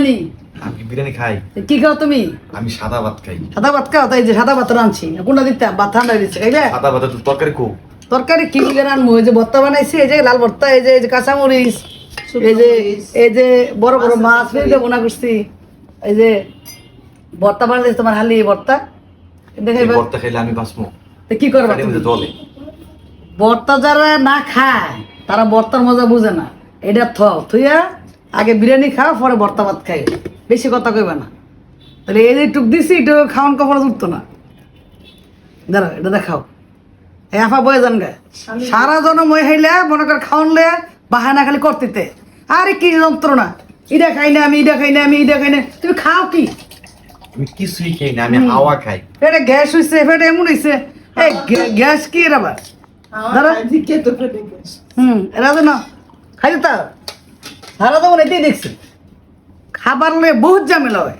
বিরিয়ানি? আমি বিরিয়ানি খাই। কি খাও তুমি? আমি সাদা ভাত খাই। সাদা ভাত খাও তাই যে সাদা ভাত রাঁধছি। কোনটা দিতে? ভাত ঠান্ডা দিচ্ছে খাইবে সাদা ভাত তো তরকারি খুব তরকারি কি করে রানবো এই যে ভর্তা বানাইছি এই যে লাল ভর্তা এই যে এই যে কাঁচামরিচ এই যে এই যে বড় বড় মাছ ফেলে বোনা করছি। এই যে ভর্তা বানাইছি তোমার হালি ভর্তা? এই দেখাইবা ভর্তা খাইলে আমি বাঁচবো। তো কি করবা জলে। ভর্তা যারা না খায় তারা ভর্তার মজা বুঝে না। এটা থ থুইয়া আগে বিরিয়ানি খাও পরে ভর্তা ভাত খাই। বেশি কথা কইবা না। তাহলে এই যে টুক দিছি এটা খাওয়ান কখনো উঠতো না। দাঁড়াও এটা দেখাও। এই আফা বয়ে যান গায়ে। সারা জন মই খাইলে মনে কর খাওয়ানলে বাহানা খালি করতেতে। আরে কি যন্ত্রণা। ইটা খাই না আমি ইটা খাই না আমি ইটা খাই না। তুমি খাও কি? আমি কিছুই খাই না আমি হাওয়া খাই। পেটে গ্যাস হইছে পেটে এমন হইছে। এই গ্যা- গ্যাস কি এর আবার? দাঁড়া। হুম এরা না খাই তা সারা তো এটাই দেখছি খাবার নিয়ে বহুত ঝামেলা হয়।